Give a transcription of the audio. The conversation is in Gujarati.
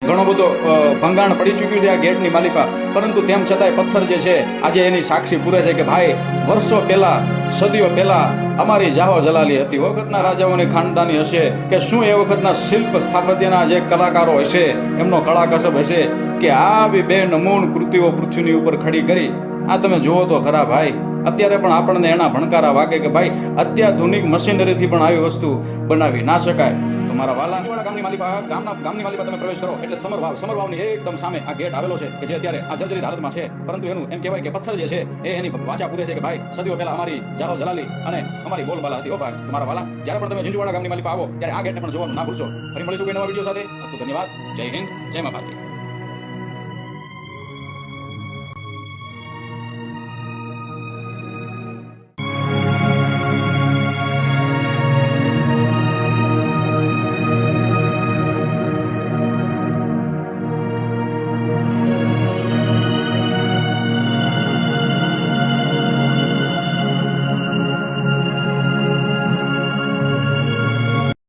ઘણો બધો ભંગાણ પડી ચૂક્યું છે આ ગેટની માલિકા. પરંતુ તેમ છતાંય પથ્થર જે છે, આજે એની સાક્ષી પૂરે છે કે ભાઈ, વર્ષો પહેલા, સદીઓ પહેલા અમારી જાહો જલાલી હતી. વખતના રાજાઓની ખાનદાની હશે કે શું એ વખતના શિલ્પ સ્થાપત્યના જે કલાકારો હશે, એમનો કળા કસબ હશે કે આવી બે નમૂન કૃતિઓ પૃથ્વીની ઉપર ખડી કરી. આ તમે જુઓ તો ખરા ભાઈ, અત્યારે પણ આપણને એના ભણકારા વાગે કે ભાઈ, અત્યાધુનિક મશીનરીથી પણ આવી વસ્તુ બનાવી ના શકાય. તો મારા વાલા ગામની માલિકા ગામના ગામની માલિકા તમે પ્રવેશ કરો. એટલે સમરવાવ સમરવાવની એકદમ સામે આ ગેટ આવેલો છે, કે જે અત્યારે આ જર્જરિત હાલતમાં છે. પરંતુ એનું એમ કહેવાય કે પથ્થર જે છે, એ એની વાચા પૂરે છે કે ભાઈ, સદીઓ પહેલા અમારી જાહો જલાલી અને અમારી બોલબાલા હતી. ઓ ભાઈ, તમારા વાલા, જ્યારે પણ તમે ઝીંઝુવાડા ગામની માલિકા આવો, ત્યારે આ ગેટને પણ જોવાનું ના ભૂલશો. ફરી મળીશું કોઈ નવા વીડિયો સાથે. અસ્તુ ધન્યવાદ. જય હિન્દ. જય મા ભારતી.